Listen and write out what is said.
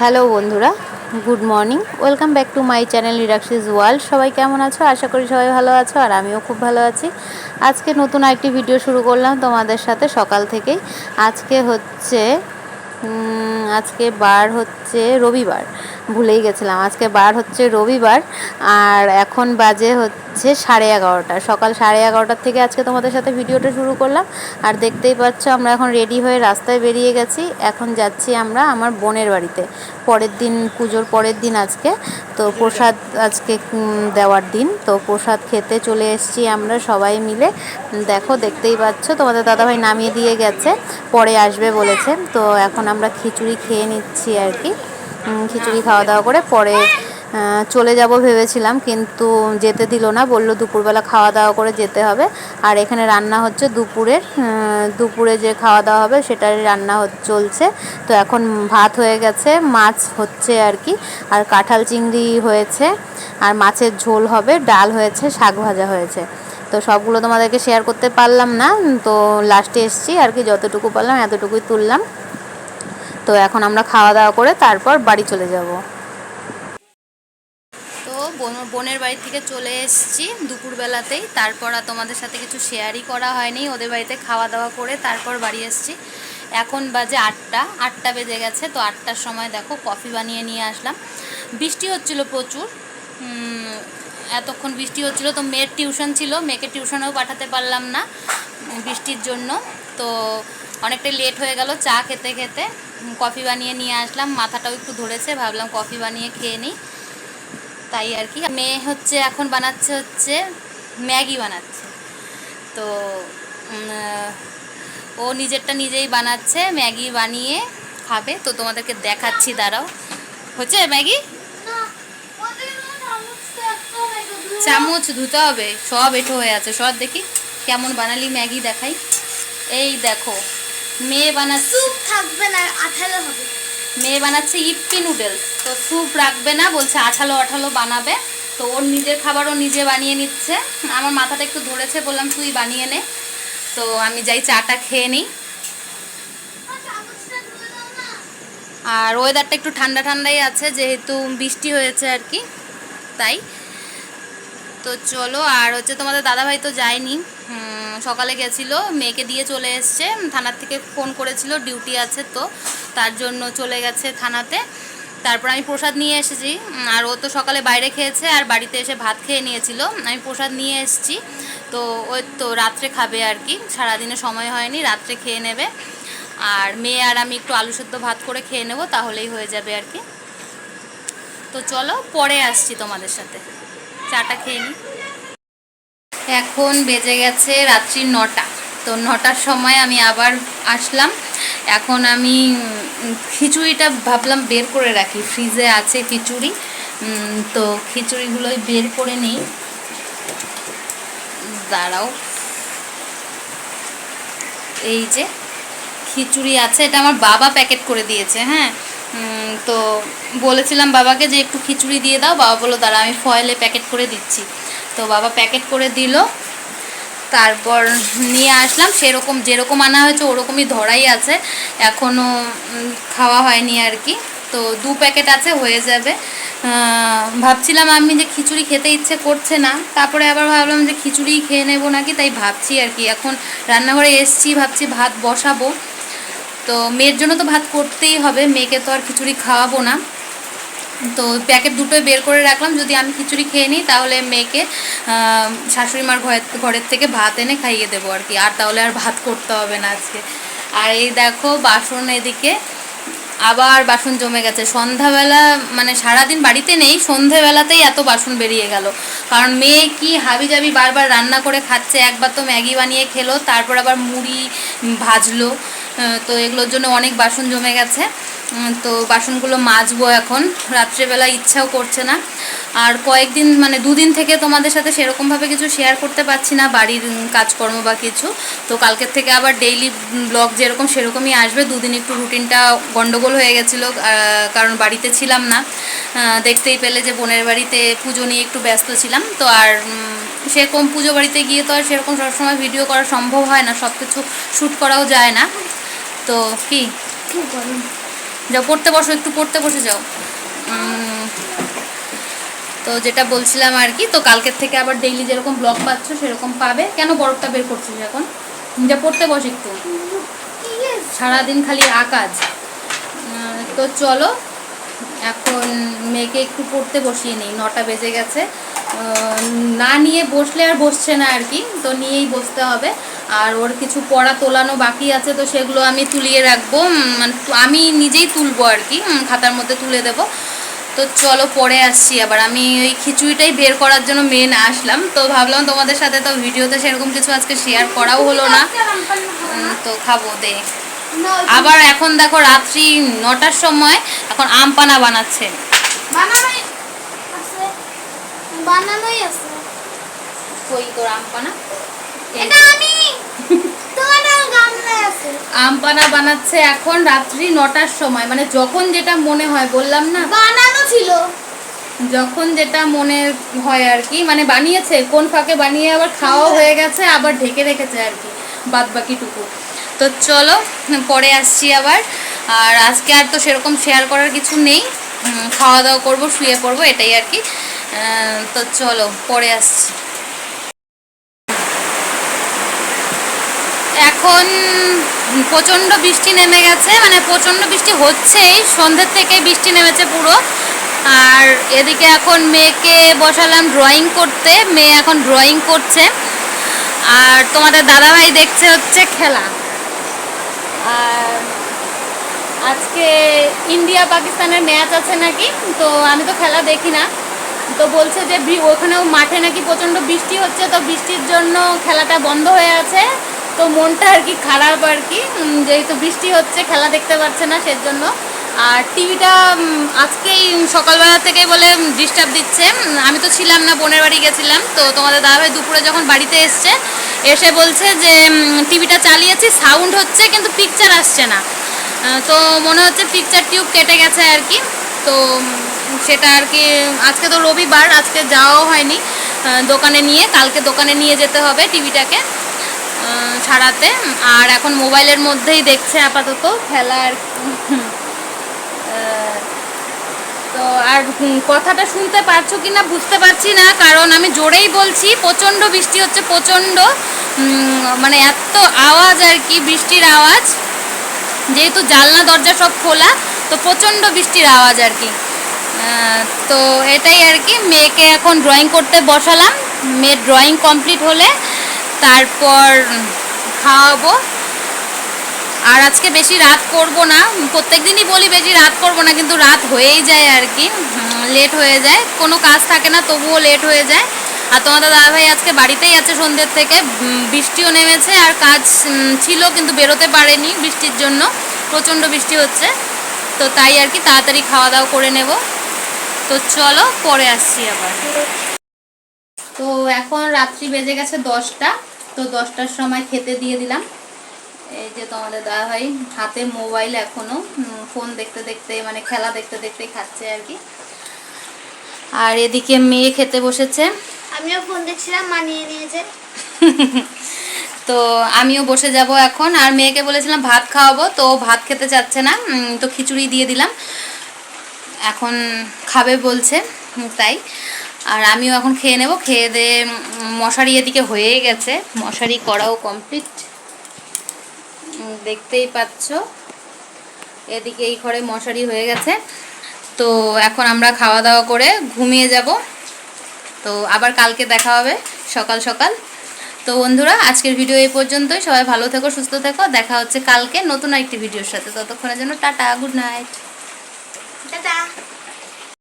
Hello বন্ধুরা, good morning. Welcome back to my channel Redaxis world. সবাই কেমন আছো? আশা করি সবাই ভালো আছো, আর আমিও খুব ভালো আছি। আজকে নতুন আরেকটি ভিডিও শুরু করলাম তোমাদের সাথে সকাল থেকেই। আজকে হচ্ছে আজকে বার হচ্ছে রবিবার। ভুলেই গেছিলাম। আজকে বার হচ্ছে রবিবার আর এখন বাজে হচ্ছে সাড়ে এগারোটা। সকাল সাড়ে এগারোটার থেকে আজকে তোমাদের সাথে ভিডিওটা শুরু করলাম। আর দেখতেই পাচ্ছ আমরা এখন রেডি হয়ে রাস্তায় বেরিয়ে গেছি। এখন যাচ্ছি আমরা আমার বোনের বাড়িতে। পরের দিন, পুজোর পরের দিন আজকে। তো প্রসাদ আজকে দেওয়ার দিন। তো প্রসাদ খেতে চলে এসেছি আমরা সবাই মিলে। দেখো, দেখতেই পাচ্ছ তোমাদের দাদাভাই নামিয়ে দিয়ে গেছে। পরে আসবে বলেছে। তো এখন আমরা খিচুড়ি খেয়ে নিচ্ছি আর কি। খিচুড়ি খাওয়া দাওয়া করে পরে চলে যাব ভেবেছিলাম, কিন্তু যেতে দিল না, বলল দুপুরবেলা খাওয়া দাওয়া করে যেতে হবে। আর এখানে রান্না হচ্ছে দুপুরের দুপুরে যে খাওয়া দাওয়া হবে সেটারই রান্না চলছে। তো এখন ভাত হয়ে গেছে, মাছ হচ্ছে আর কি, আর কাঁঠাল চিংড়ি হয়েছে, আর মাছের ঝোল হবে, ডাল হয়েছে, শাক ভাজা হয়েছে। তো সবগুলো তোমাদেরকে শেয়ার করতে পারলাম না, তো লাস্টে এসছি আর কি, যতটুকু পারলাম, এতটুকুই তুললাম। তো এখন আমরা খাওয়া দাওয়া করে তারপর বাড়ি চলে যাব। তো বোন- বোনের বাড়ি থেকে চলে এসেছি দুপুরবেলাতেই। তারপর আর তোমাদের সাথে কিছু শেয়ারই করা হয়নি। ওদের বাড়িতে খাওয়া দাওয়া করে তারপর বাড়ি এসেছি। এখন বাজে আটটা আটটা বেজে গেছে। তো আটটার সময় দেখো কফি বানিয়ে নিয়ে আসলাম। বৃষ্টি হচ্ছিল প্রচুর। এতক্ষণ বৃষ্টি হচ্ছিল তো মেয়ের টিউশন ছিল। মেয়েকে টিউশনেও পাঠাতে পারলাম না বৃষ্টির জন্য। তো অনেকটাই লেট হয়ে গেল চা খেতে খেতে। কফি বানিয়ে নিয়ে আসলাম মাথাটাও একটু ধরেছে ভাবলাম কফি বানিয়ে খেয়ে নিই। তাই আর কি। মেয়ে হচ্ছে এখন বানাচ্ছে হচ্ছে ম্যাগি বানাচ্ছে। তো ও নিজেরটা নিজেই বানাচ্ছে ম্যাগি বানিয়ে খাবে। তো তোমাদেরকে দেখাচ্ছি দাঁড়াও। হচ্ছে ম্যাগি? চামচ ধুতে হবে সব এঁটো হয়ে আছে। সব দেখি কেমন বানালি ম্যাগি দেখাই। এই দেখো মেয়ে বানাচ্ছে। স্যুপ থাকবে না আঠালো হবে। মেয়ে বানাচ্ছে ইপ্পি নুডলস। তো স্যুপ রাখবে না বলছে আঠালো আঠালো বানাবে। তো ওর নিজের খাবারও নিজে বানিয়ে নিচ্ছে। আমার মাথাটা একটু ধরেছে বললাম তুই বানিয়ে নে। তো আমি যাই চাটা খেয়ে নিই। আর ওয়েদারটা একটু ঠান্ডা ঠান্ডাই আছে যেহেতু বৃষ্টি হয়েছে আর কি তাই। তো চলো, আর হচ্ছে তোমাদের দাদাভাই তো যায়নি। সকালে গেছিল, মেয়েকে দিয়ে চলে এসছে। থানার থেকে ফোন করেছিল, ডিউটি আছে তো, তার জন্য চলে গেছে থানাতে। তারপর আমি প্রসাদ নিয়ে এসেছি। আর ও তো সকালে বাইরে খেয়েছে আর বাড়িতে এসে ভাত খেয়ে নিয়েছিল। আমি প্রসাদ নিয়ে এসেছি। তো ওই তো রাত্রে খাবে আর কি, সারাদিনে সময় হয়নি, রাত্রে খেয়ে নেবে। আর মেয়ে আর আমি একটু আলু সেদ্ধ ভাত করে খেয়ে নেব, তাহলেই হয়ে যাবে আর কি। তো চলো, পরে আসছি তোমাদের সাথে। চাটা খেয়ে নিই এখন বেজে গেছে রাত্রি নটা। তো নটার সময় আমি আবার আসলাম। এখন আমি খিচুড়িটা ভাবলাম বের করে রাখি। ফ্রিজে আছে খিচুড়ি। তো খিচুড়িগুলোই বের করে নিই। দাঁড়াও। এই যে খিচুড়ি আছে, এটা আমার বাবা প্যাকেট করে দিয়েছে হ্যাঁ? তো বলেছিলাম বাবাকে যে একটু খিচুড়ি দিয়ে দাও, বাবা বলল, দাঁড়া, আমি ফয়েলে প্যাকেট করে দিচ্ছি। তো বাবা প্যাকেট করে দিল, তারপর নিয়ে আসলাম, সেরকম, যেরকম আনা হয়েছে ওরকমই ধরাই আছে এখনও খাওয়া হয়নি আর কি। তো দু প্যাকেট আছে, হয়ে যাবে। ভাবছিলাম আমি যে খিচুড়ি খেতে ইচ্ছে করছে না, তারপরে আবার ভাবলাম যে খিচুড়ি খেয়ে নেব নাকি, তাই ভাবছি আর কি। এখন রান্নাঘরে এসছি, ভাবছি ভাত বসাবো। তো মেয়ের জন্য তো ভাত করতেই হবে, মেয়েকে তো আর খিচুড়ি খাওয়াবো না। তো প্যাকেট দুটোই বের করে রাখলাম, যদি আমি খিচুড়ি খেয়ে নিই তাহলে মেয়েকে শাশুড়ি মার ঘরের ঘরের থেকে ভাত এনে খাইয়ে দেবো আর কি। আর তাহলে আর ভাত করতে হবে না আজকে। আর এই দেখো বাসন এদিকে, আবার বাসন জমে গেছে। সন্ধ্যাবেলা মানে সারাদিন বাড়িতে নেই সন্ধেবেলাতেই এত বাসন বেরিয়ে গেল। কারণ মেয়ে কি হাবি জাবি বারবার রান্না করে খাচ্ছে, একবার তো ম্যাগি বানিয়ে খেলো, তারপর আবার মুড়ি ভাজলো। তো এগুলোর জন্য অনেক বাসন জমে গেছে। তো বাসনগুলো মাজবো এখন। রাত্রেবেলা ইচ্ছাও করছে না। আর কয়েকদিন মানে দুদিন থেকে তোমাদের সাথে সেরকমভাবে কিছু শেয়ার করতে পারছি না, বাড়ির কাজকর্ম বা কিছু। তো কালকের থেকে আবার ডেইলি ব্লগ যেরকম সেরকমই আসবে। দুদিন একটু রুটিনটা গন্ডগোল হয়ে গেছিল কারণ বাড়িতে ছিলাম না। দেখতেই পেলে যে বোনের বাড়িতে পুজো নিয়ে একটু ব্যস্ত ছিলাম। তো আর সেরকম পুজো বাড়িতে গিয়ে তো আর সেরকম সবসময় ভিডিও করা সম্ভব হয় না। সব কিছু শ্যুট করাও যায় না। তো কি? যাও, পড়তে বসো, একটু পড়তে বসে যাও। তো যেটা বলছিলাম আর কি, তো কালকের থেকে আবার ডেইলি যেরকম ব্লগ পাচ্ছ, সেরকম পাবে। কেন বরফটা বের করছিস এখন? যা, পড়তে বস একটু। সারাদিন খালি আকাজ। তো চলো, এখন মেয়েকে একটু পড়তে বসিয়ে নিই, নটা বেজে গেছে। না নিয়ে বসলে আর বসছে না আর কি, তো নিয়েই বসতে হবে। আর ওর কিছু পড়া তোলানো বাকি আছে তো সেগুলো আমি তুলিয়ে রাখব। মানে আমি নিজেই তুলবো আর কি। খাতার মধ্যে তুলে দেবো। তো চলো পরে আসছি আবার। আমি ওই খিচুড়িটাই বের করার জন্য মেন আসলাম। তো ভাবলাম তোমাদের সাথে তো ভিডিওতে সেরকম কিছু আজকে শেয়ার করাও হলো না। তো খাব দে। আবার এখন দেখো রাত্রি নটার সময় এখন আম পানা বানাচ্ছে। বানানোই আছে। কই তোর আম পানা? এটা আমি! আম পানা বানাচ্ছে এখন রাত্রি নটার সময়। মানে যখন যেটা মনে হয় বললাম না? বানানো ছিল। যখন যেটা মনে হয় আর কি মানে বানিয়েছে কোন ফাঁকে বানিয়ে আবার খাওয়া হয়ে গেছে আবার ঢেকে রেখেছে আর কি বাদ বাকিটুকু তো চলো পরে আসছি আবার। আর আজকে আর তো সেরকম শেয়ার করার কিছু নেই। খাওয়া দাওয়া করব শুয়ে পড়ব এটাই আর কি। তো চলো পরে আসছি। এখন প্রচণ্ড বৃষ্টি নেমে গেছে মানে প্রচণ্ড বৃষ্টি হচ্ছেই সন্ধ্যের থেকে বৃষ্টি নেমেছে পুরো। আর এদিকে এখন মেয়েকে বসালাম ড্রয়িং করতে, মেয়ে এখন ড্রয়িং করছে। আর তোমাদের দাদাভাই দেখছে হচ্ছে খেলা। আর আজকে ইন্ডিয়া পাকিস্তানের ম্যাচ আছে নাকি? তো আমি তো খেলা দেখি না। তো বলছে যে ওখানেও মাঠে নাকি প্রচণ্ড বৃষ্টি হচ্ছে, তো বৃষ্টির জন্য খেলাটা বন্ধ হয়ে আছে। তো মনটা আর কি খারাপ আর কি যেহেতু বৃষ্টি হচ্ছে, খেলা দেখতে পাচ্ছে না সেজন্য। আর টিভিটা আজকেই সকালবেলা থেকে বলে ডিস্টার্ব দিচ্ছে। আমি তো ছিলাম না, বোনের বাড়ি গেছিলাম। তো তোমাদের দাদাভাই দুপুরে যখন বাড়িতে এসছে, এসে বলছে যে টিভিটা চালিয়েছি সাউন্ড হচ্ছে, কিন্তু পিকচার আসছে না। তো মনে হচ্ছে পিকচার টিউব কেটে গেছে আর কি। তো সেটা আর কি, আজকে তো রবিবার, আজকে যাওয়াও হয়নি। দোকানে নিয়ে, কালকে দোকানে নিয়ে যেতে হবে টিভিটাকে। ছাড়াতে। আর এখন মোবাইলের মধ্যেই দেখছে আপাতত খেলা আর তো আর কথাটা শুনতে পারছ কি না বুঝতে পারছি না, কারণ আমি জোরেই বলছি, প্রচণ্ড বৃষ্টি হচ্ছে, প্রচণ্ড মানে এত আওয়াজ আর কি, বৃষ্টির আওয়াজ। যেহেতু জানলা, দরজা সব খোলা, তো প্রচণ্ড বৃষ্টির আওয়াজ আর কি। তো এটাই আর কি, মেয়েকে এখন ড্রয়িং করতে বসালাম। মেয়ের ড্রয়িং কমপ্লিট হলে তারপর খাওয়াবো। আর আজকে বেশি রাত করব না। প্রত্যেক দিনই বলি বেশি রাত করব না, কিন্তু রাত হয়েই যায় আর কি। লেট হয়ে যায়। কোনো কাজ থাকে না, তবুও লেট হয়ে যায়। আর তোমাদের দাদাভাই আজকে বাড়িতেই আছে সন্ধ্যের থেকে। বৃষ্টিও নেমেছে আর কাজ ছিল কিন্তু বেরোতে পারেনি বৃষ্টির জন্য। প্রচণ্ড বৃষ্টি হচ্ছে। তো তাই আর কি তাড়াতাড়ি খাওয়া দাওয়া করে নেব। তো চলো পরে আসছি আবার। তো এখন রাত্রি বেজে গেছে দশটা। তো দশটার সময় খেতে দিয়ে দিলাম। এই যে তোমাদের দাদা ভাই হাতে মোবাইল এখনও উম, ফোন দেখতে দেখতে মানে খেলা দেখতে দেখতে খাচ্ছে আর কি। আর এদিকে মেয়ে খেতে বসেছে। আমিও ফোন দেখছিলাম মানিয়ে নিয়েছে। তো আমিও বসে যাব এখন। আর মেয়েকে বলেছিলাম ভাত খাওয়াবো তো ভাত খেতে চাচ্ছে না। তো খিচুড়ি দিয়ে দিলাম। এখন খাবে বলছে তাই। আর আমিও এখন খেয়ে নেব। খেয়ে দিয়ে মশারি এদিকে হয়ে গেছে। মশারি করাও কমপ্লিট দেখতেই পাচ্ছ। এদিকে এই ঘরে মশারি হয়ে গেছে। তো এখন আমরা খাওয়া দাওয়া করে ঘুমিয়ে যাব। তো আবার কালকে দেখা হবে, সকাল সকাল। তো বন্ধুরা, আজকের ভিডিও এই পর্যন্তই। সবাই ভালো থেকো, সুস্থ থেকো। দেখা হচ্ছে কালকে নতুন একটি ভিডিওর সাথে। ততক্ষণের জন্য টাটা গুড নাইট